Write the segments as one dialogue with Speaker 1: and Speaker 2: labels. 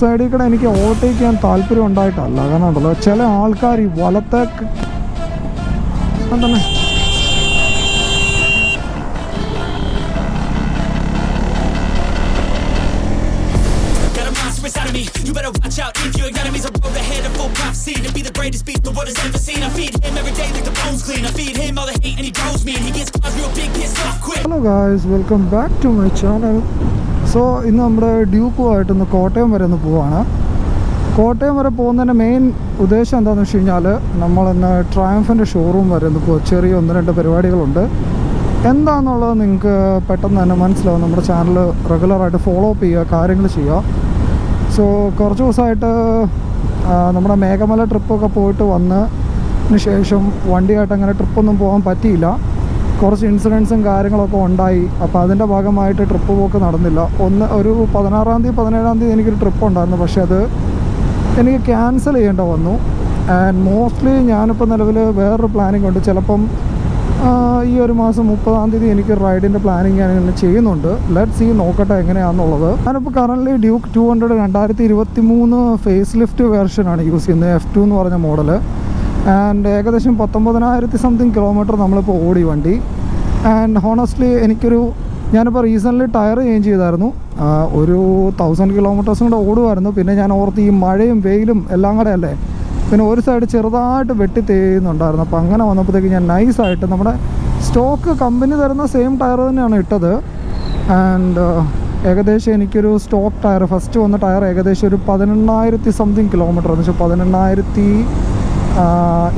Speaker 1: സൈഡിൽ കൂടെ എനിക്ക് ഓവർടേക്ക് ചെയ്യാൻ താല്പര്യം ഉണ്ടായിട്ടല്ല. കാരണം ഉണ്ടല്ലോ ചില ആൾക്കാർ ഈ വലത്തേക്ക് തന്നെ hello guys welcome back to my channel so ഇന്ന് നമ്മുടെ ഡ്യൂക്കുമായിട്ടൊന്ന് കോട്ടയം വരെ ഒന്ന് പോവാണ്. കോട്ടയം വരെ പോകുന്നതിന്റെ മെയിൻ ഉദ്ദേശം എന്താണെന്ന് വെച്ച് കഴിഞ്ഞാൽ നമ്മളിന്ന് ട്രയംഫിന്റെ ഷോറൂം വരെ ഒന്ന് പോകും ചെറിയ ഒന്ന് രണ്ട് പരിപാടികളുണ്ട്. എന്താണെന്നുള്ളത് നിങ്ങൾക്ക് പെട്ടെന്ന് തന്നെ മനസ്സിലാവും. നമ്മുടെ ചാനൽ റെഗുലറായിട്ട് ഫോളോ അപ്പ് ചെയ്യുക കാര്യങ്ങൾ ചെയ്യുക. സോ കുറച്ച് ദിവസമായിട്ട് നമ്മുടെ മേഘമല ട്രിപ്പൊക്കെ പോയിട്ട് വന്നതിന് ശേഷം വണ്ടിയായിട്ട് അങ്ങനെ ട്രിപ്പൊന്നും പോകാൻ പറ്റിയില്ല. കുറച്ച് ഇൻസിഡൻസും കാര്യങ്ങളൊക്കെ ഉണ്ടായി. അപ്പോൾ അതിന്റെ ഭാഗമായിട്ട് ട്രിപ്പ് പോക്ക് നടന്നില്ല. ഒന്ന് ഒരു പതിനാറാം തീയതി പതിനേഴാം തീയതി എനിക്കൊരു ട്രിപ്പ് ഉണ്ടായിരുന്നു. പക്ഷേ അത് എനിക്ക് ക്യാൻസൽ ചെയ്യേണ്ട വന്നു. ആൻഡ് മോസ്റ്റ്ലി ഞാനിപ്പോൾ നിലവിൽ വേറൊരു പ്ലാനിങ് ഉണ്ട്. ചിലപ്പം ഈ ഒരു മാസം മുപ്പതാം തീയതി എനിക്ക് റൈഡിന്റെ പ്ലാനിങ് ഞാൻ ഇങ്ങനെ ചെയ്യുന്നുണ്ട്. ലെറ്റ്സ് ഈ നോക്കട്ടെ എങ്ങനെയാണെന്നുള്ളത് ഞാനിപ്പോൾ കറന്റ്ലി ഡ്യൂക്ക് ടു ഹൺഡ്രഡ് രണ്ടായിരത്തി ഇരുപത്തി മൂന്ന് ഫേസ് ലിഫ്റ്റ് വേർഷനാണ് യൂസ് ചെയ്യുന്നത്. എഫ് ടു എന്ന് പറഞ്ഞ മോഡൽ ആൻഡ് ഏകദേശം പത്തൊമ്പതിനായിരത്തി സംതിങ് കിലോമീറ്റർ നമ്മളിപ്പോൾ ഓടി വണ്ടി. ആൻഡ് ഹോണസ്റ്റ്ലി എനിക്കൊരു ഞാനിപ്പോൾ റീസെന്റ്ലി ടയർ ചേഞ്ച് ചെയ്തായിരുന്നു. ഒരു തൗസൻഡ് കിലോമീറ്റേഴ്സും കൂടെ ഓടുമായിരുന്നു പിന്നെ ഞാൻ ഓർത്ത് ഈ മഴയും വെയിലും എല്ലാം കൂടെ അല്ലേ? പിന്നെ ഒരു സൈഡ് ചെറുതായിട്ട് വെട്ടി തേയുന്നുണ്ടായിരുന്നു. അപ്പോൾ അങ്ങനെ വന്നപ്പോഴത്തേക്ക് ഞാൻ നൈസായിട്ട് നമ്മുടെ സ്റ്റോക്ക് കമ്പനി തരുന്ന സെയിം ടയർ തന്നെയാണ് ഇട്ടത്. ആൻഡ് ഏകദേശം എനിക്കൊരു സ്റ്റോക്ക് ടയർ ഫസ്റ്റ് വന്ന ടയർ ഏകദേശം ഒരു പതിനെണ്ണായിരത്തി സംതിങ് കിലോമീറ്റർ എന്ന് വെച്ചാൽ പതിനെണ്ണായിരത്തി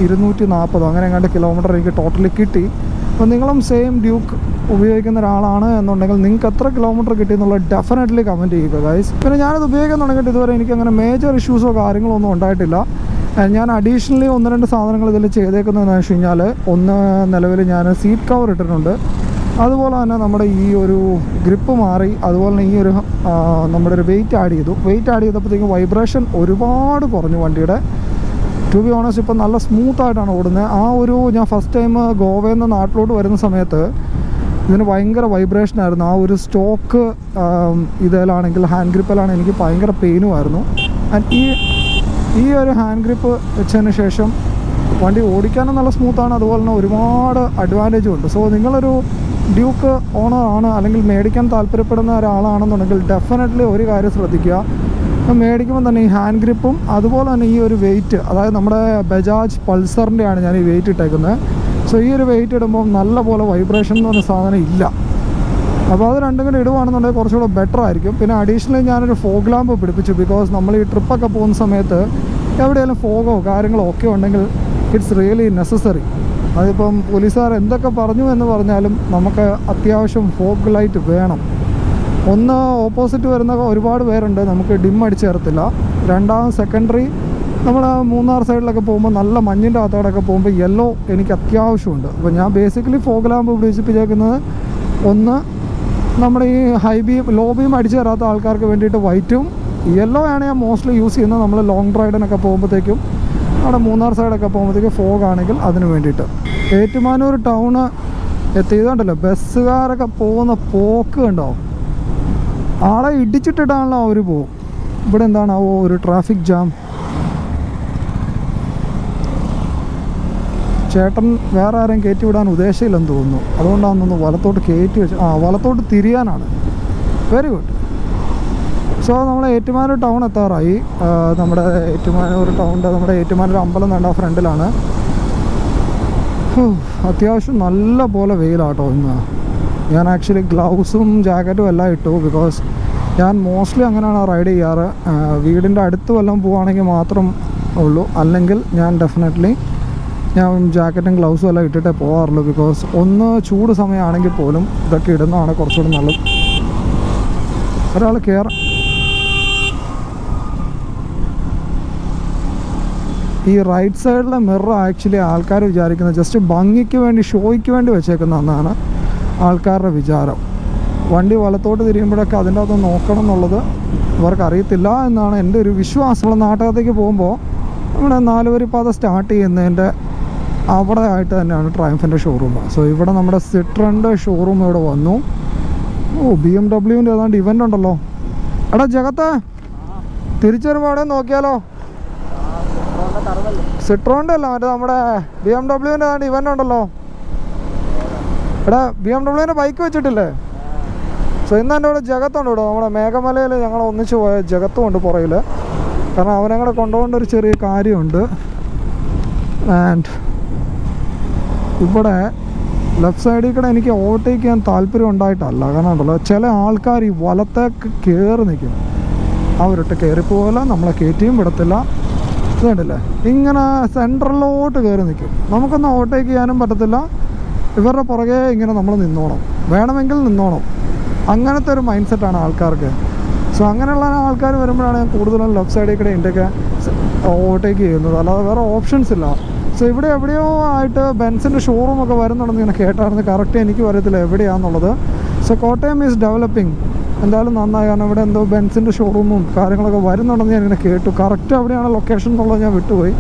Speaker 1: ഇരുന്നൂറ്റി നാൽപ്പതോ അങ്ങനെ എങ്ങാണ്ട് കിലോമീറ്റർ എനിക്ക് ടോട്ടലി കിട്ടി. അപ്പോൾ നിങ്ങളും സെയിം ഡ്യൂക്ക് ഉപയോഗിക്കുന്ന ഒരാളാണ് എന്നുണ്ടെങ്കിൽ നിങ്ങൾക്ക് എത്ര കിലോമീറ്റർ കിട്ടി എന്നുള്ളത് ഡെഫിനറ്റ്ലി കമന്റ് ചെയ്യുക ഗൈസ് പിന്നെ ഞാനത് ഉപയോഗിക്കാൻ തുടങ്ങിയിട്ട് ഇതുവരെ എനിക്ക് അങ്ങനെ മേജർ ഇഷ്യൂസോ കാര്യങ്ങളോ ഒന്നും ഉണ്ടായിട്ടില്ല. ഞാൻ അഡീഷണലി ഒന്ന് രണ്ട് സാധനങ്ങൾ ഇതിൽ ചെയ്തേക്കുന്നതെന്ന് വെച്ച് കഴിഞ്ഞാൽ ഒന്ന് നിലവിൽ ഞാൻ സീറ്റ് കവർ ഇട്ടിട്ടുണ്ട്. അതുപോലെ തന്നെ നമ്മുടെ ഈ ഒരു ഗ്രിപ്പ് മാറി അതുപോലെ തന്നെ ഈ ഒരു നമ്മുടെ ഒരു വെയിറ്റ് ആഡ് ചെയ്തു. വെയിറ്റ് ആഡ് ചെയ്തപ്പോഴത്തേക്കും വൈബ്രേഷൻ ഒരുപാട് കുറഞ്ഞു വണ്ടിയുടെ. ടു ബി ഓണസ്റ്റ് ഇപ്പം നല്ല സ്മൂത്തായിട്ടാണ് ഓടുന്നത്. ആ ഒരു ഞാൻ ഫസ്റ്റ് ടൈം ഗോവയിൽ നിന്ന് നാട്ടിലോട്ട് വരുന്ന സമയത്ത് ഇതിന് ഭയങ്കര വൈബ്രേഷൻ ആയിരുന്നു. ആ ഒരു സ്റ്റോക്ക് ഇതിലാണെങ്കിൽ ഹാൻഡ് ഗ്രിപ്പിലാണ് എനിക്ക് ഭയങ്കര പെയിനുമായിരുന്നു ആൻഡ് ഈ ഈ ഒരു ഹാൻഡ് ഗ്രിപ്പ് വെച്ചതിന് ശേഷം വണ്ടി ഓടിക്കാനും നല്ല സ്മൂത്താണ് അതുപോലെ തന്നെ ഒരുപാട് അഡ്വാന്റേജും ഉണ്ട്. സോ നിങ്ങളൊരു ഡ്യൂക്ക് ഓണർ ആണ് അല്ലെങ്കിൽ മേടിക്കാൻ താല്പര്യപ്പെടുന്ന ഒരാളാണെന്നുണ്ടെങ്കിൽ ഡെഫിനറ്റ്ലി ഒരു കാര്യം ശ്രദ്ധിക്കുക. മേടിക്കുമ്പോൾ തന്നെ ഈ ഹാൻഡ് ഗ്രിപ്പും അതുപോലെ തന്നെ ഈ ഒരു വെയിറ്റ് അതായത് നമ്മുടെ ബജാജ് പൾസറിന്റെയാണ് ഞാൻ ഈ വെയിറ്റ് ഇട്ടേക്കുന്നത്. സോ ഈ ഒരു വെയിറ്റ് ഇടുമ്പോൾ നല്ല പോലെ വൈബ്രേഷൻ എന്ന് പറഞ്ഞ സാധനം ഇല്ല. അപ്പോൾ അത് രണ്ടും കൂടി ഇടുവാണെന്നുണ്ടെങ്കിൽ കുറച്ചുകൂടെ ബെറ്റർ ആയിരിക്കും. പിന്നെ അഡീഷണലി ഞാനൊരു ഫോഗ് ലാമ്പ് പിടിപ്പിച്ചു. ബിക്കോസ് നമ്മൾ ഈ ട്രിപ്പൊക്കെ പോകുന്ന സമയത്ത് എവിടെയെങ്കിലും ഫോഗോ കാര്യങ്ങളോ ഒക്കെ ഉണ്ടെങ്കിൽ ഇറ്റ്സ് റിയലി നെസസറി അതിപ്പം പോലീസുകാർ എന്തൊക്കെ പറഞ്ഞു എന്ന് പറഞ്ഞാലും നമുക്ക് അത്യാവശ്യം ഫോഗ് ലൈറ്റ് വേണം. ഒന്ന് ഓപ്പോസിറ്റ് വരുന്ന ഒരുപാട് പേരുണ്ട്. നമുക്ക് ഡിം അടിച്ച് തരത്തില്ല. രണ്ടാമത് സെക്കൻഡറി നമ്മൾ മൂന്നാർ സൈഡിലൊക്കെ പോകുമ്പോൾ നല്ല മഞ്ഞിന്റെ അകത്തോടൊക്കെ പോകുമ്പോൾ യെല്ലോ എനിക്ക് അത്യാവശ്യമുണ്ട്. അപ്പോൾ ഞാൻ ബേസിക്കലി ഫോഗ് ലാമ്പ് പിടിപ്പിച്ചേക്കുന്നത് ഒന്ന് നമ്മുടെ ഈ ഹൈ ബീം ലോ ബീം അടിച്ചു തരാത്ത ആൾക്കാർക്ക് വേണ്ടിയിട്ട് വൈറ്റും യെല്ലോ ആണ് ഞാൻ മോസ്റ്റ്ലി യൂസ് ചെയ്യുന്നത്. നമ്മൾ ലോങ് റൈഡിനൊക്കെ പോകുമ്പോഴത്തേക്കും അവിടെ മൂന്നാർ സൈഡൊക്കെ പോകുമ്പോഴത്തേക്കും ഫോഗ് ആണെങ്കിൽ അതിന് വേണ്ടിയിട്ട്. ഏറ്റുമാനൂർ ടൗണ് എത്തിയതുകൊണ്ടല്ലോ ബസ്സുകാരൊക്കെ പോകുന്ന പോക്ക് കണ്ടോ? ആളെ ഇടിച്ചിട്ടിടാനുള്ള അവർ പോവും ഇവിടെ എന്താണാവോ ഒരു ട്രാഫിക് ജാം ചേട്ടൻ വേറെ ആരെയും കയറ്റി വിടാൻ ഉദ്ദേശമില്ലെന്ന് തോന്നുന്നു. അതുകൊണ്ടാണെന്ന് വലത്തോട്ട് കയറ്റി വെച്ച് ആ വലത്തോട്ട് തിരിയാനാണ്. വെരി ഗുഡ് സോ നമ്മൾ ഏറ്റുമാനൂർ ടൗൺ എത്താറായി. നമ്മുടെ ഏറ്റുമാനൂർ ടൗണിന്റെ നമ്മുടെ ഏറ്റുമാനൂർ അമ്പലം വേണ്ട ഫ്രണ്ടിലാണ്. അത്യാവശ്യം നല്ല പോലെ വെയിലാട്ടോ ഇന്ന്. ഞാൻ ആക്ച്വലി ഗ്ലൗസും ജാക്കറ്റും എല്ലാം ഇട്ടു ബിക്കോസ് ഞാൻ മോസ്റ്റ്ലി അങ്ങനെയാണ് റൈഡ് ചെയ്യാറ്. വീടിന്റെ അടുത്ത് വല്ലതും പോവുകയാണെങ്കിൽ മാത്രം ഉള്ളൂ. അല്ലെങ്കിൽ ഞാൻ ഡെഫിനറ്റ്ലി ഞാൻ ജാക്കറ്റും ഗ്ലൗസും എല്ലാം ഇട്ടിട്ടേ പോകാറുള്ളൂ ബിക്കോസ് ഒന്ന് ചൂട് സമയമാണെങ്കിൽ പോലും ഇതൊക്കെ ഇടുന്നതാണ് കുറച്ചുകൂടി നല്ലത്. ഒരാൾ കെയർ ഈ റൈറ്റ് സൈഡിലെ മിറർ ആക്ച്വലി ആൾക്കാർ വിചാരിക്കുന്നത് ജസ്റ്റ് ഭംഗിക്ക് വേണ്ടി ഷോയ്ക്ക് വേണ്ടി വെച്ചേക്കുന്നതെന്നാണ് ആൾക്കാരുടെ വിചാരം. വണ്ടി വലത്തോട്ട് തിരിയുമ്പോഴൊക്കെ അതിന്റെ അകത്ത് നോക്കണം എന്നുള്ളത് ഇവർക്ക് അറിയത്തില്ല എന്നാണ് എന്റെ ഒരു വിശ്വാസം. നമ്മൾ നാട്ടകത്തേക്ക് പോകുമ്പോൾ നമ്മുടെ നാലുവരിപ്പാത സ്റ്റാർട്ട് ചെയ്യുന്നതിന്റെ അവിടെ ആയിട്ട് തന്നെയാണ് ട്രയംഫിന്റെ ഷോറൂം സോ ഇവിടെ നമ്മുടെ സിട്രന്റെ ഷോറൂം ഇവിടെ വന്നു. ഓ ബി എം ഡബ്ല്യുവിന്റെ ഏതാണ്ട് ഇവന്റ് ഉണ്ടല്ലോ. എടാ ജഗത്ത് തിരിച്ചൊരുപാടെ നോക്കിയാലോ? സിട്രോണിന്റെ അല്ല മറ്റേ നമ്മുടെ ബി എം ഡബ്ല്യുവിന്റെ ഇവന്റ് ഉണ്ടല്ലോ. എടാ ബി എം ഡബ്ല്യുവിന്റെ ബൈക്ക് വെച്ചിട്ടില്ലേ? സോ ഇന്ന് എന്റെ കൂടെ ജഗത്തുണ്ട് കേട്ടോ. നമ്മുടെ മേഘമലയിൽ ഞങ്ങൾ ഒന്നിച്ച് പോയ ജഗത്തും ഉണ്ട് പുറയിൽ കാരണം അവനെ കൂടെ കൊണ്ടുപോകേണ്ട ഒരു ചെറിയ കാര്യമുണ്ട്. ആൻഡ് ഇവിടെ ലെഫ്റ്റ് സൈഡിൽ കൂടെ എനിക്ക് ഓവർടേക്ക് ചെയ്യാൻ താല്പര്യം ഉണ്ടായിട്ടല്ല. കാരണം ഉണ്ടല്ലോ ചില ആൾക്കാർ ഈ വലത്തേക്ക് കയറി നിൽക്കും അവരൊട്ട് കയറിപ്പോകില്ല നമ്മളെ കയറ്റിയും വിടത്തില്ല. ഇതുണ്ടല്ലേ? ഇങ്ങനെ സെൻട്രലിലോട്ട് കയറി നിൽക്കും നമുക്കൊന്നും ഓവർടേക്ക് ചെയ്യാനും പറ്റത്തില്ല. ഇവരുടെ പുറകെ ഇങ്ങനെ നമ്മൾ നിന്നോണം. വേണമെങ്കിൽ നിന്നോണം. അങ്ങനത്തെ ഒരു മൈൻഡ് സെറ്റാണ് ആൾക്കാർക്ക്. സോ അങ്ങനെയുള്ള ആൾക്കാർ വരുമ്പോഴാണ് ഞാൻ കൂടുതലും ലെഫ്റ്റ് സൈഡിൽ കൂടെ ഇന്ത്യയ്ക്ക് ഓവർടേക്ക് ചെയ്യുന്നത്. അല്ലാതെ വേറെ ഓപ്ഷൻസ് ഇല്ല. സോ ഇവിടെ എവിടെയോ ആയിട്ട് ബെൻസിന്റെ ഷോറൂം ഒക്കെ വരുന്നുണ്ടെന്ന് ഇങ്ങനെ കേട്ടായിരുന്നു. കറക്റ്റ് എനിക്ക് അറിയത്തില്ല എവിടെയാണെന്നുള്ളത് സോ കോട്ടയം ഈസ് ഡെവലപ്പിംഗ് എന്തായാലും നന്നായി. കാരണം ഇവിടെ എന്തോ ബെൻസിന്റെ ഷോറൂമും കാര്യങ്ങളൊക്കെ വരുന്നുണ്ടെന്ന് ഞാൻ ഇങ്ങനെ കേട്ടു. കറക്റ്റ് എവിടെയാണ് ലൊക്കേഷൻ എന്നുള്ളത് ഞാൻ വിട്ടുപോയി.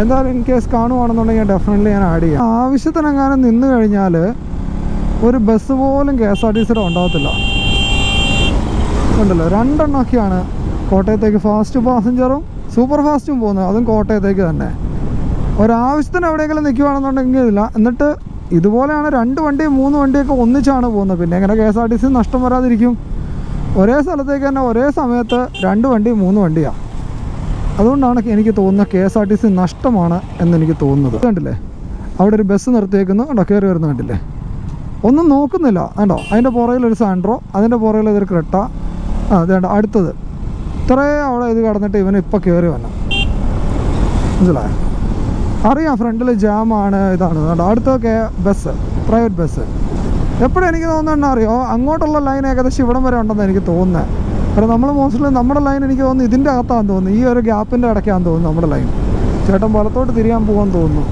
Speaker 1: എന്തായാലും ഇൻ കേസ് കാണുവാണെന്നുണ്ടെങ്കിൽ ഡെഫിനറ്റ്ലി ഞാൻ ആഡ് ചെയ്യാം. ആവശ്യത്തിനെങ്ങാനും നിന്ന് കഴിഞ്ഞാൽ ഒരു ബസ് പോലും കെ എസ് ആർ ടി സിയുടെ ഉണ്ടാകത്തില്ല. ഉണ്ടല്ലോ? രണ്ടെണ്ണമൊക്കെയാണ് കോട്ടയത്തേക്ക് ഫാസ്റ്റ് പാസഞ്ചറും സൂപ്പർ ഫാസ്റ്റും പോകുന്നത്. അതും കോട്ടയത്തേക്ക് തന്നെ. ഒരാവശ്യത്തിന് എവിടെയെങ്കിലും നിൽക്കുവാണെന്നുണ്ടെങ്കിൽ ഇല്ല. എന്നിട്ട് ഇതുപോലെയാണ് രണ്ട് വണ്ടിയും മൂന്ന് വണ്ടിയൊക്കെ ഒന്നിച്ചാണ് പോകുന്നത്. പിന്നെ എങ്ങനെ K S R T C നഷ്ടം വരാതിരിക്കും? ഒരേ സ്ഥലത്തേക്ക് തന്നെ ഒരേ സമയത്ത് രണ്ട് വണ്ടി മൂന്ന് വണ്ടിയാണ് അതുകൊണ്ടാണ് എനിക്ക് തോന്നുന്നത് K S R T C നഷ്ടമാണ് എന്നെനിക്ക് തോന്നുന്നത്. കണ്ടില്ലേ? അവിടെ ഒരു ബസ് നിർത്തിയേക്കുന്നു. കണ്ടോ? കയറി വരുന്ന കണ്ടില്ലേ? ഒന്നും നോക്കുന്നില്ല. കണ്ടോ? അതിന്റെ പുറകിലൊരു സാൻഡ്രോ അതിന്റെ പുറകിൽ ഇതൊരു ക്രെട്ട. ആ അതേണ്ട അടുത്തത്. ഇത്രേ അവിടെ ഇത് കടന്നിട്ട് ഇവന് ഇപ്പം കയറി വന്നു. മനസ്സിലായോ? അറിയാം ഫ്രണ്ടിൽ ജാമാണ് ഇതാണ്. കണ്ടോ? അടുത്തൊക്കെ ബസ് പ്രൈവറ്റ് ബസ്. എപ്പോഴും എനിക്ക് തോന്നുന്നത് അറിയോ? അങ്ങോട്ടുള്ള ലൈൻ ഏകദേശം ഇവിടം വരെ ഉണ്ടെന്ന് എനിക്ക് തോന്നുന്നത്. കാരണം നമ്മൾ മോസ്റ്റ്ലി നമ്മുടെ ലൈൻ എനിക്ക് തോന്നുന്നു ഇതിന്റെ അകത്താന്ന് തോന്നുന്നു. ഈ ഒരു ഗ്യാപ്പിന്റെ ഇടയ്ക്കാന്ന് തോന്നുന്നു നമ്മുടെ ലൈൻ ചേട്ടൻ വലത്തോട്ട് തിരിയാൻ പോകാൻ തോന്നുന്നു.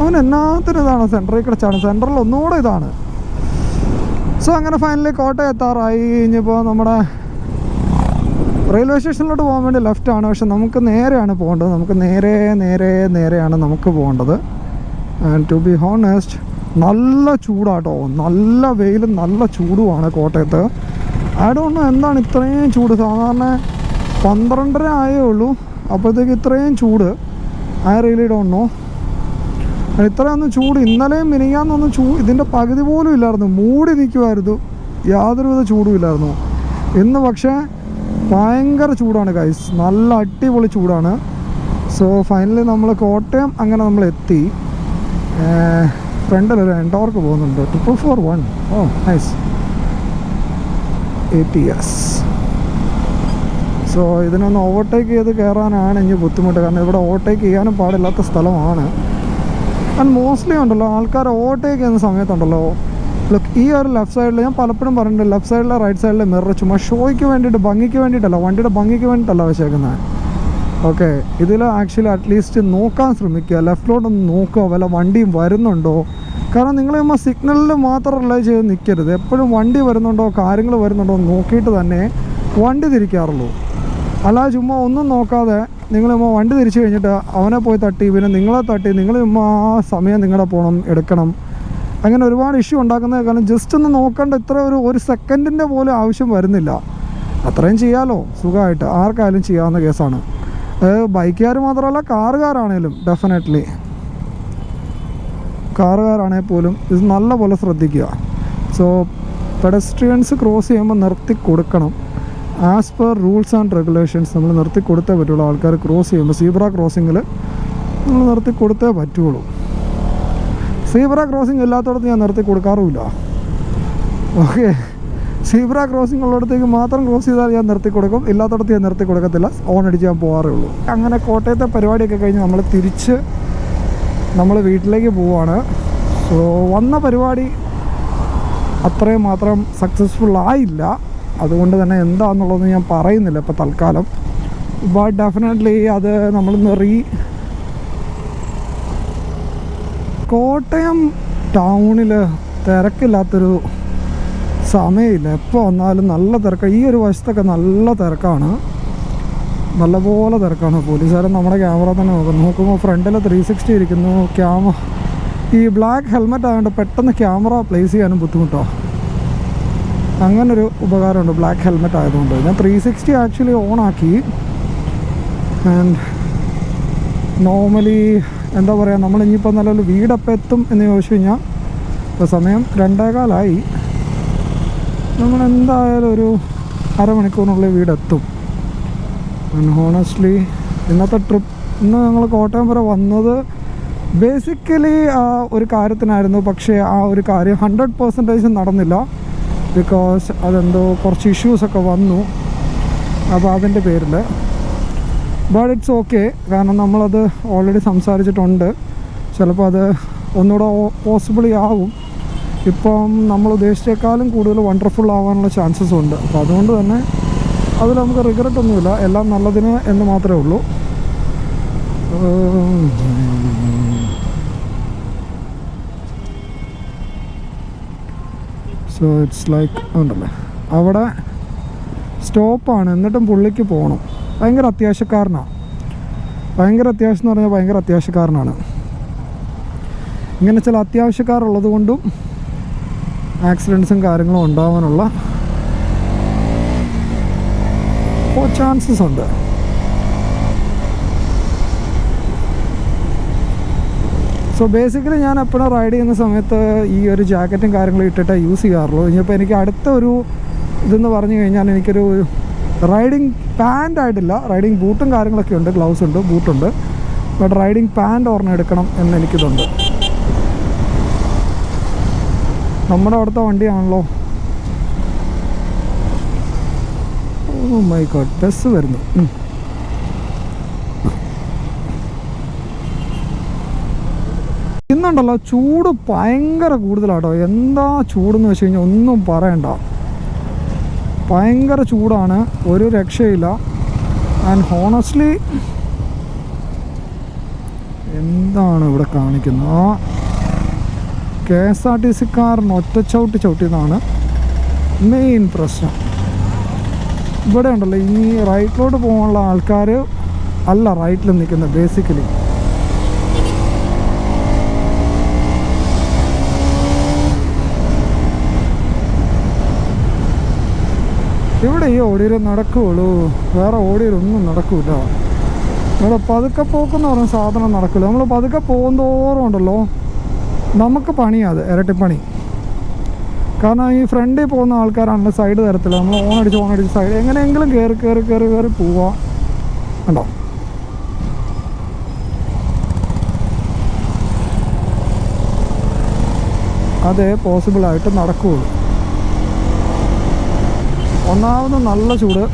Speaker 1: അവൻ എന്നാത്തിന് ഇതാണ് സെന്ററിൽ കിടച്ചാണ്. സെൻട്രൽ ഒന്നുകൂടെ ഇതാണ്. സോ അങ്ങനെ ഫൈനലി കോട്ടയം എത്താറായി. ഇനിയിപ്പോൾ നമ്മുടെ റെയിൽവേ സ്റ്റേഷനിലോട്ട് പോകാൻ വേണ്ടി ലെഫ്റ്റ് ആണ്. പക്ഷെ നമുക്ക് നേരെയാണ് പോകേണ്ടത്. നമുക്ക് നേരെ നേരെ നേരെയാണ് നമുക്ക് പോകേണ്ടത്. ആൻഡ് ടു ബി ഹോണസ്റ്റ് നല്ല ചൂടാട്ടോ. നല്ല വെയിലും നല്ല ചൂടുമാണ് കോട്ടയത്ത്. നോ എന്താണ് ഇത്രയും ചൂട്? സാധാരണ പന്ത്രണ്ടര ആയേ ഉള്ളൂ. അപ്പോഴത്തേക്ക് ഇത്രയും ചൂട്. ഐ റിയലി ഡോണ്ട് നോ ഇത്രയൊന്നും ചൂട്. ഇന്നലെയും മിനിങ്ങാന്നൊന്നും ചൂ ഇതിന്റെ പകുതി പോലും ഇല്ലായിരുന്നു. മൂടി നിൽക്കുമായിരുന്നു യാതൊരുവിധ ചൂടും ഇല്ലായിരുന്നു. ഇന്ന് പക്ഷേ ഭയങ്കര ചൂടാണ് ഗൈസ് നല്ല അടിപൊളി ചൂടാണ്. സോ ഫൈനലി നമ്മൾ കോട്ടയം അങ്ങനെ നമ്മൾ എത്തി ഫ്രണ്ടിലൊരു എൻഡോർക്ക് പോകുന്നുണ്ട്. Triple four one oh. Nice A T S so ഇതിനൊന്ന് ഓവർടേക്ക് ചെയ്ത് കയറാനാണ് ഇനി ബുദ്ധിമുട്ട്. കാരണം ഇവിടെ ഓവർടേക്ക് ചെയ്യാനും പാടില്ലാത്ത സ്ഥലമാണ്. ആൻഡ് മോസ്റ്റ്ലി ഉണ്ടല്ലോ ആൾക്കാർ ഓവർടേക്ക് ചെയ്യുന്ന സമയത്തുണ്ടല്ലോ. ലുക്ക് ഈ ഒരു ലെഫ്റ്റ് സൈഡിൽ ഞാൻ പലപ്പോഴും പറഞ്ഞിട്ടുണ്ട് ലെഫ്റ്റ് സൈഡിലെ റൈറ്റ് സൈഡിലെ മിറർ ചുമ്മാ ഷോയ്ക്ക് വേണ്ടിയിട്ട് ഭംഗിക്ക് വേണ്ടിയിട്ടല്ല വണ്ടിയുടെ ഭംഗിക്ക് വേണ്ടിയിട്ടല്ല വെച്ചേക്കുന്നത് ഓക്കെ ഇതിൽ ആക്ച്വലി അറ്റ്ലീസ്റ്റ് നോക്കാൻ ശ്രമിക്കുക. ലെഫ്റ്റിലോട്ടൊന്ന് നോക്കുക വല്ല വണ്ടിയും വരുന്നുണ്ടോ? കാരണം നിങ്ങൾ നമ്മൾ സിഗ്നലിൽ മാത്രം റിലൈ ചെയ്ത് നിൽക്കരുത് എപ്പോഴും വണ്ടി വരുന്നുണ്ടോ കാര്യങ്ങൾ വരുന്നുണ്ടോ നോക്കിയിട്ട് തന്നെ വണ്ടി തിരിക്കാറുള്ളൂ. അല്ലാതെ ചുമ്മാ ഒന്നും നോക്കാതെ നിങ്ങൾ ചുമ്മാ വണ്ടി തിരിച്ചു കഴിഞ്ഞിട്ട് അവനെ പോയി തട്ടി പിന്നെ നിങ്ങളെ തട്ടി നിങ്ങൾ ചുമ്മാ ആ സമയം നിങ്ങളുടെ പോകണം എടുക്കണം. അങ്ങനെ ഒരുപാട് ഇഷ്യൂ ഉണ്ടാക്കുന്നത് കാരണം ജസ്റ്റ് ഒന്ന് നോക്കേണ്ട ഇത്ര ഒരു ഒരു സെക്കൻഡിന്റെ പോലും ആവശ്യം വരുന്നില്ല. അത്രയും ചെയ്യാമല്ലോ സുഖമായിട്ട്. ആർക്കായാലും ചെയ്യാവുന്ന കേസാണ് ബൈക്കുകാർ മാത്രമല്ല കാറുകാരാണേലും ഡെഫിനറ്റ്ലി കാറുകാരാണെങ്കിൽ പോലും ഇത് നല്ല പോലെ ശ്രദ്ധിക്കുക. സോ പെഡസ്ട്രിയൻസ് ക്രോസ് ചെയ്യുമ്പോൾ നിർത്തി കൊടുക്കണം. As per rules and regulations നമ്മൾ നിർത്തി കൊടുത്തേ പറ്റുള്ളൂ. ആൾക്കാർ ക്രോസ് ചെയ്യുമ്പോൾ സീബ്ര ക്രോസിങ്ങിൽ നമ്മൾ നിർത്തി കൊടുത്തേ പറ്റുള്ളൂ. സീബ്ര ക്രോസിംഗ് ഇല്ലാത്തടത്ത് ഞാൻ നിർത്തി കൊടുക്കാറുമില്ല. ഓക്കെ സീബ്ര ക്രോസിംഗ് ഉള്ളിടത്തേക്ക് മാത്രം ക്രോസ് ചെയ്താൽ ഞാൻ നിർത്തി കൊടുക്കും. ഇല്ലാത്തടത്ത് ഞാൻ നിർത്തി കൊടുക്കത്തില്ല. ഓൺ അടിച്ച് ഞാൻ പോകാറേ ഉള്ളൂ അങ്ങനെ കോട്ടയത്തെ പരിപാടിയൊക്കെ കഴിഞ്ഞ് നമ്മൾ തിരിച്ച് നമ്മൾ വീട്ടിലേക്ക് പോവാണ്. സോ വന്ന പരിപാടി അത്രയും മാത്രം സക്സസ്ഫുൾ ആയില്ല. അതുകൊണ്ട് തന്നെ എന്താണെന്നുള്ളതെന്ന് ഞാൻ പറയുന്നില്ല ഇപ്പോൾ തൽക്കാലം. ബട്ട് ഡെഫിനറ്റ്ലി അത് നമ്മളൊന്ന് റീ കോട്ടയം ടൗണിൽ തിരക്കില്ലാത്തൊരു സമയമില്ല. എപ്പോൾ വന്നാലും നല്ല തിരക്കാണ് ഈ ഒരു വശത്തൊക്കെ നല്ല തിരക്കാണ്. നല്ലപോലെ തിരക്കാണ് പോലീസുകാരൻ നമ്മുടെ ക്യാമറ തന്നെ നോക്കുന്നു നോക്കുമ്പോൾ ഫ്രണ്ടിൽ ത്രീ സിക്സ്റ്റി ഇരിക്കുന്നു. ക്യാമ ഈ ബ്ലാക്ക് ഹെൽമെറ്റ് ആയതുകൊണ്ട് പെട്ടെന്ന് ക്യാമറ പ്ലേസ് ചെയ്യാനും ബുദ്ധിമുട്ടാണ് അങ്ങനൊരു ഉപകാരമുണ്ട് ബ്ലാക്ക് ഹെൽമെറ്റ് ആയതുകൊണ്ട്. ഞാൻ ത്രീ സിക്സ്റ്റി ആക്ച്വലി ഓൺ ആക്കി. ആൻഡ് നോർമലി എന്താ പറയുക നമ്മൾ ഇനിയിപ്പോൾ നല്ലൊരു വീടപ്പം എത്തും എന്ന് ചോദിച്ചു കഴിഞ്ഞാൽ ഇപ്പോൾ സമയം രണ്ടേകാലായി. നമ്മൾ എന്തായാലും ഒരു അരമണിക്കൂറിനുള്ളിൽ വീടെത്തും. ഹോണസ്റ്റ്ലി ഇന്നത്തെ ട്രിപ്പ് ഇന്ന് ഞങ്ങൾ കോട്ടയം വരെ വന്നത് ബേസിക്കലി ഒരു കാര്യത്തിനായിരുന്നു. പക്ഷേ ആ ഒരു കാര്യം ഹൺഡ്രഡ് പെർസെന്റേജ് നടന്നില്ല. ബിക്കോസ് അതെന്തോ കുറച്ച് ഇഷ്യൂസൊക്കെ വന്നു. അപ്പോൾ അതിന്റെ പേരിൽ. ബട്ട് ഇറ്റ്സ് ഓക്കെ കാരണം നമ്മളത് ഓൾറെഡി സംസാരിച്ചിട്ടുണ്ട്. ചിലപ്പോൾ അത് ഒന്നുകൂടെ പോസിബിളി ആവും. ഇപ്പം നമ്മൾ ഉദ്ദേശിച്ചേക്കാളും കൂടുതൽ വണ്ടർഫുൾ ആവാനുള്ള ചാൻസസ് ഉണ്ട്. അപ്പോൾ അതുകൊണ്ട് തന്നെ അതിൽ നമുക്ക് റിഗ്രറ്റ് ഒന്നുമില്ല. എല്ലാം നല്ലതിന് എന്ന് മാത്രമേ ഉള്ളൂ. സോ ഇറ്റ്സ് ലൈക്ക് ഉണ്ടല്ലേ? അവിടെ സ്റ്റോപ്പാണ് എന്നിട്ടും പുള്ളിക്ക് പോകണം ഭയങ്കര അത്യാവശ്യക്കാരനാണ് ഭയങ്കര അത്യാവശ്യം എന്ന് പറഞ്ഞാൽ ഭയങ്കര അത്യാവശ്യക്കാരനാണ്. ഇങ്ങനെ ചില അത്യാവശ്യക്കാരുള്ളത് കൊണ്ടും ആക്സിഡൻസും കാര്യങ്ങളും ഉണ്ടാവാനുള്ള ചാൻസസ് ഉണ്ട്. സോ ബേസിക്കലി ഞാൻ എപ്പോഴും റൈഡ് ചെയ്യുന്ന സമയത്ത് ഈ ഒരു ജാക്കറ്റും കാര്യങ്ങളും ഇട്ടിട്ടേ യൂസ് ചെയ്യാറുള്ളൂ. ഇനിയിപ്പോൾ എനിക്ക് അടുത്ത ഒരു ഇതെന്ന് പറഞ്ഞു കഴിഞ്ഞാൽ എനിക്കൊരു റൈഡിങ് പാന്റ് ആയിട്ടില്ല. റൈഡിങ് ബൂട്ടും കാര്യങ്ങളൊക്കെ ഉണ്ട്. ഗ്ലൗസ് ഉണ്ട് ബൂട്ടുണ്ട് ബട്ട് റൈഡിങ് പാന്റ് ഓർമ്മ എടുക്കണം എന്ന് എനിക്കിതുണ്ട്. നമ്മുടെ അവിടുത്തെ വണ്ടിയാണല്ലോ. ഓ മൈ ഗോഡ് ബസ് വരുന്നു. ഇന്നുണ്ടല്ലോ ചൂട് ഭയങ്കര കൂടുതലാട്ടോ. എന്താ ചൂടെന്ന് വെച്ച് കഴിഞ്ഞാൽ ഒന്നും പറയണ്ട. ഭയങ്കര ചൂടാണ് ഒരു രക്ഷയില്ല. ആൻഡ് ഹോണസ്റ്റ്ലി എന്താണ് ഇവിടെ കാണിക്കുന്നത്? കെ എസ് ആർ ടി സിക്കാരൻ ഒറ്റച്ചവിട്ടി ചവിട്ടിയതാണ് മെയിൻ പ്രശ്നം. ഇവിടെ ഉണ്ടല്ലോ ഇനി റൈറ്റിലോട്ട് പോകാനുള്ള ആൾക്കാർ അല്ല റൈറ്റിൽ നിൽക്കുന്നത് ബേസിക്കലി ഇവിടെ ഈ ഓടിയിൽ നടക്കുകയുള്ളൂ വേറെ ഓടിയിലൊന്നും നടക്കൂല. ഇവിടെ പതുക്കെ പോക്കെന്ന് പറഞ്ഞ സാധനം നടക്കില്ല. നമ്മൾ പതുക്കെ പോകുന്നതോറും ഉണ്ടല്ലോ. നമുക്ക് പണിയാത് ഇരട്ടിപ്പണി കാരണം ഈ ഫ്രണ്ടിൽ പോകുന്ന ആൾക്കാരാണല്ലോ സൈഡ് തരത്തില്ല നമ്മൾ ഓൺ അടിച്ച് ഓൺ അടിച്ച് സൈഡ് എങ്ങനെയെങ്കിലും കയറി കയറി കയറി കയറി പോവാ. കണ്ടോ? അതേ പോസിബിളായിട്ട് നടക്കുകയുള്ളൂ ഒന്നാമത് നല്ല ചൂട്.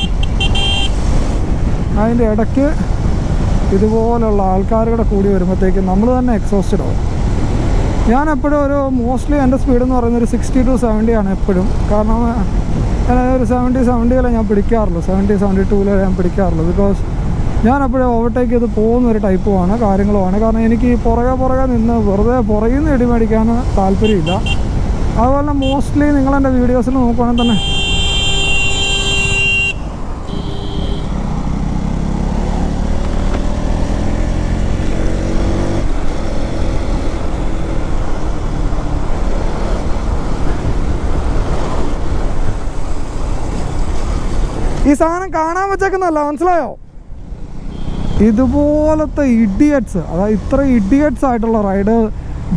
Speaker 1: അതിന്റെ ഇടയ്ക്ക് ഇതുപോലുള്ള ആൾക്കാരുടെ കൂടി വരുമ്പോഴത്തേക്കും നമ്മൾ തന്നെ എക്സോസ്റ്റഡ് ആവും. ഞാൻ എപ്പോഴും ഒരു മോസ്റ്റ്ലി എന്റെ സ്പീഡ് എന്ന് പറയുന്നത് ഒരു സിക്സ്റ്റി ടു സെവന്റി ആണ് എപ്പോഴും. കാരണം ഞാൻ ഒരു സെവന്റി സെവന്റിയിലെ ഞാൻ പിടിക്കാറുള്ളൂ. സെവന്റി സെവന്റി ടൂവിലെ ഞാൻ പിടിക്കാറുള്ളൂ. ബിക്കോസ് ഞാൻ എപ്പോഴും ഓവർടേക്ക് ചെയ്ത് പോകുന്ന ഒരു ടൈപ്പുമാണ് കാര്യങ്ങളുമാണ്. കാരണം എനിക്ക് പുറകെ പുറകെ നിന്ന് വെറുതെ പുറകിൽ നിന്ന് ഇടി മേടിക്കാൻ താല്പര്യമില്ല. അതുപോലെ മോസ്റ്റ്ലി നിങ്ങളെന്റെ വീഡിയോസിൽ നോക്കുവാണെങ്കിൽ തന്നെ ഈ സാധനം കാണാൻ വെച്ചേക്കുന്നല്ല മനസ്സിലായോ? ഇതുപോലത്തെ ഇഡിയറ്റ്സ് അതായത് ഇത്ര ഇഡിയറ്റ്സ് ആയിട്ടുള്ള റൈഡ്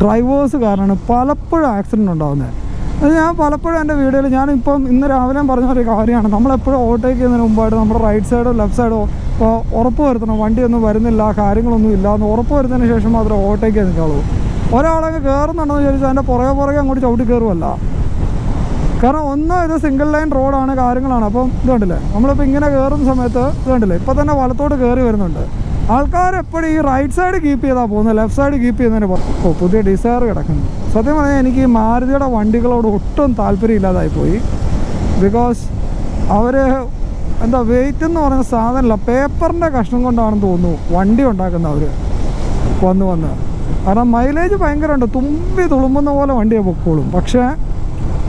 Speaker 1: ഡ്രൈവേഴ്സ് കാരണമാണ് പലപ്പോഴും ആക്സിഡന്റ് ഉണ്ടാകുന്നത് അത് ഞാൻ പലപ്പോഴും എന്റെ വീഡിയോയിൽ ഞാനിപ്പം ഇന്ന് രാവിലെ പറഞ്ഞ ഒരു കാര്യമാണ്. നമ്മളെപ്പോഴും ഓവർടേക്ക് ചെയ്യുന്നതിന് മുമ്പായിട്ട് നമ്മുടെ റൈറ്റ് സൈഡോ ലെഫ്റ്റ് സൈഡോ ഇപ്പോൾ ഉറപ്പ് വരുത്തണം. വണ്ടിയൊന്നും വരുന്നില്ല കാര്യങ്ങളൊന്നും ഇല്ല എന്ന് ഉറപ്പ് വരുന്നതിന് ശേഷം മാത്രമേ ഓവർടേക്ക് ചെയ്ത് നിൽക്കാവുള്ളൂ. ഒരാളൊക്കെ കയറുന്നുണ്ടെന്ന് ചോദിച്ചാൽ അതിന്റെ പുറകെ പുറകെ അങ്ങോട്ട് ചവിട്ടി കയറുമല്ല കാരണം ഒന്ന് ഇത് സിംഗിൾ ലൈൻ റോഡാണ് കാര്യങ്ങളാണ്. അപ്പം ഇത് കണ്ടില്ലേ? നമ്മളിപ്പോൾ ഇങ്ങനെ കയറുന്ന സമയത്ത് ഇത് കണ്ടില്ലേ? ഇപ്പം തന്നെ വലത്തോട്ട് കയറി വരുന്നുണ്ട്. ആൾക്കാർ എപ്പോഴും ഈ റൈറ്റ് സൈഡ് കീപ്പ് ചെയ്താൽ പോകുന്നത് ലെഫ്റ്റ് സൈഡ് കീപ്പ് ചെയ്യുന്നതിന് ഓ പുതിയ ഡിസയർ കിടക്കുന്നു. സത്യം പറഞ്ഞാൽ എനിക്ക് ഈ മാരുതിയുടെ വണ്ടികളോട് ഒട്ടും താല്പര്യമില്ലാതായി പോയി. ബിക്കോസ് അവർ എന്താ വെയിറ്റ് എന്ന് പറയുന്ന സാധനമല്ല പേപ്പറിന്റെ കഷ്ണം കൊണ്ടാണെന്ന് തോന്നുന്നു വണ്ടി ഉണ്ടാക്കുന്ന അവർ വന്ന് വന്ന്. കാരണം മൈലേജ് ഭയങ്കരമുണ്ട്. തുമ്പി തുളുമ്പുന്ന പോലെ വണ്ടിയെ പൊക്കോളും. പക്ഷേ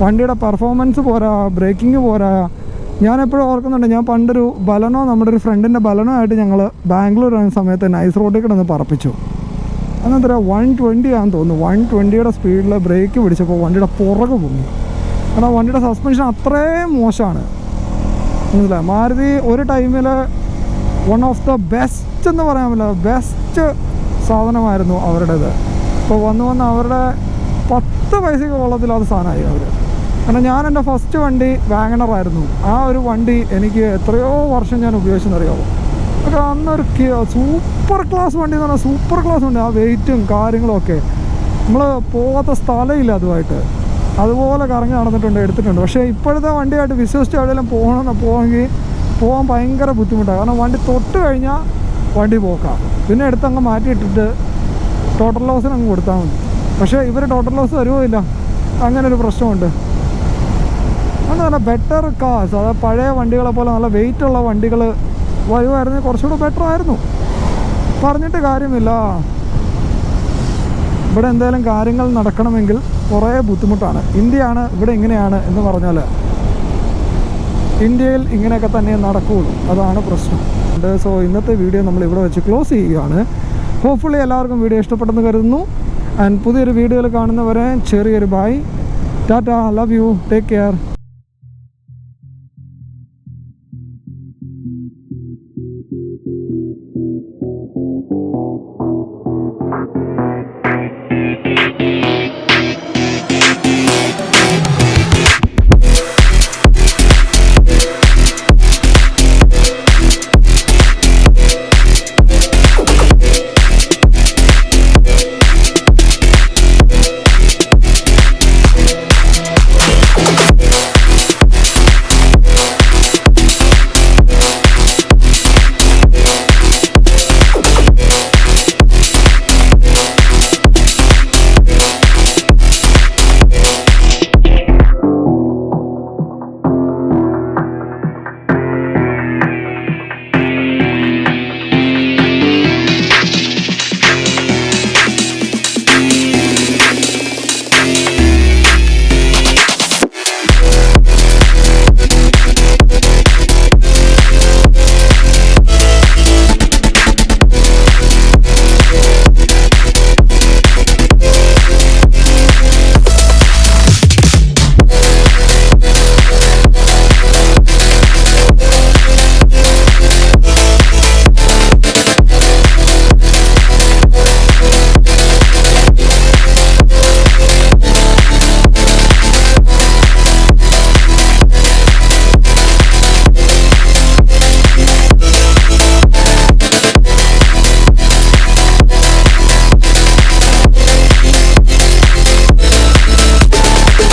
Speaker 1: വണ്ടിയുടെ പെർഫോമൻസ് പോരാ ബ്രേക്കിംഗ് പോരാ. ഞാൻ എപ്പോഴും ഓർക്കുന്നുണ്ട് ഞാൻ പണ്ടൊരു ബലനോ നമ്മുടെ ഒരു ഫ്രണ്ടിന്റെ ബലനോ ആയിട്ട് ഞങ്ങൾ ബാംഗ്ലൂർ വരുന്ന സമയത്ത് നൈസ് റോഡിൽ കിടന്ന് പറപ്പിച്ചു. അന്നത്ര വൺ ട്വന്റി ആണെന്ന് തോന്നുന്നു. വൺ ട്വന്റിയുടെ സ്പീഡിൽ ബ്രേക്ക് പിടിച്ചപ്പോൾ വണ്ടിയുടെ പുറകെ പൊങ്ങി. കാരണം വണ്ടിയുടെ സസ്പെൻഷൻ അത്രയും മോശമാണ്. മനസ്സിലായി? മാരുതി ഒരു ടൈമിൽ വൺ ഓഫ് ദ ബെസ്റ്റ് എന്ന് പറയാൻ പറ്റില്ല ബെസ്റ്റ് സാധനമായിരുന്നു അവരുടേത്. അപ്പോൾ വന്ന് വന്ന് അവരുടെ പത്ത് പൈസയ്ക്ക് കൊള്ളത്തില്ലാത്ത സാധനമായി അവർ കാരണം ഞാൻ എന്റെ ഫസ്റ്റ് വണ്ടി വാങ്ങണറായിരുന്നു ആ ഒരു വണ്ടി എനിക്ക് എത്രയോ വർഷം ഞാൻ ഉപയോഗിച്ചെന്നറിയാമോ അപ്പോൾ അന്നൊരു സൂപ്പർ ക്ലാസ് വണ്ടി എന്ന് പറഞ്ഞാൽ സൂപ്പർ ക്ലാസ് വണ്ടി. ആ വെയിറ്റും കാര്യങ്ങളൊക്കെ നമ്മൾ പോകാത്ത സ്ഥലമില്ല അതുമായിട്ട്. അതുപോലെ കറങ്ങി നടന്നിട്ടുണ്ട് എടുത്തിട്ടുണ്ട്. പക്ഷേ ഇപ്പോഴത്തെ വണ്ടിയായിട്ട് വിശ്വസിച്ച് എവിടെയെങ്കിലും പോകണമെന്ന് പോകണമെങ്കിൽ പോകാൻ ഭയങ്കര ബുദ്ധിമുട്ടാണ്. കാരണം വണ്ടി തൊട്ട് കഴിഞ്ഞാൽ വണ്ടി പോക്കാം. പിന്നെ എടുത്തങ്ങ് മാറ്റിയിട്ടിട്ട് ടോട്ടൽ ലോസിന് അങ്ങ് കൊടുത്താൽ മതി. പക്ഷേ ഇവർ ടോട്ടൽ ലോസ് തരുമോ ഇല്ല? അങ്ങനെ ഒരു പ്രശ്നമുണ്ട്. എന്ന് പറഞ്ഞാൽ ബെറ്റർ കാസ് അതായത് പഴയ വണ്ടികളെ പോലെ നല്ല വെയിറ്റ് ഉള്ള വണ്ടികൾ വരുമായിരുന്നെങ്കിൽ കുറച്ചുകൂടെ ബെറ്റർ ആയിരുന്നു. പറഞ്ഞിട്ട് കാര്യമില്ല. ഇവിടെ എന്തായാലും കാര്യങ്ങൾ നടക്കണമെങ്കിൽ കുറേ ബുദ്ധിമുട്ടാണ്. ഇന്ത്യയാണ് ഇവിടെ ഇങ്ങനെയാണ് എന്ന് പറഞ്ഞാൽ ഇന്ത്യയിൽ ഇങ്ങനെയൊക്കെ തന്നെ നടക്കുകയുള്ളൂ അതാണ് പ്രശ്നം. സോ ഇന്നത്തെ വീഡിയോ നമ്മൾ ഇവിടെ വെച്ച് ക്ലോസ് ചെയ്യുകയാണ്. ഹോപ്പ്ഫുള്ളി എല്ലാവർക്കും വീഡിയോ ഇഷ്ടപ്പെട്ടെന്ന് കരുതുന്നു. ആൻഡ് പുതിയൊരു വീഡിയോയിൽ കാണുന്നവരെ ചെറിയൊരു bye tata love you take care Thank you.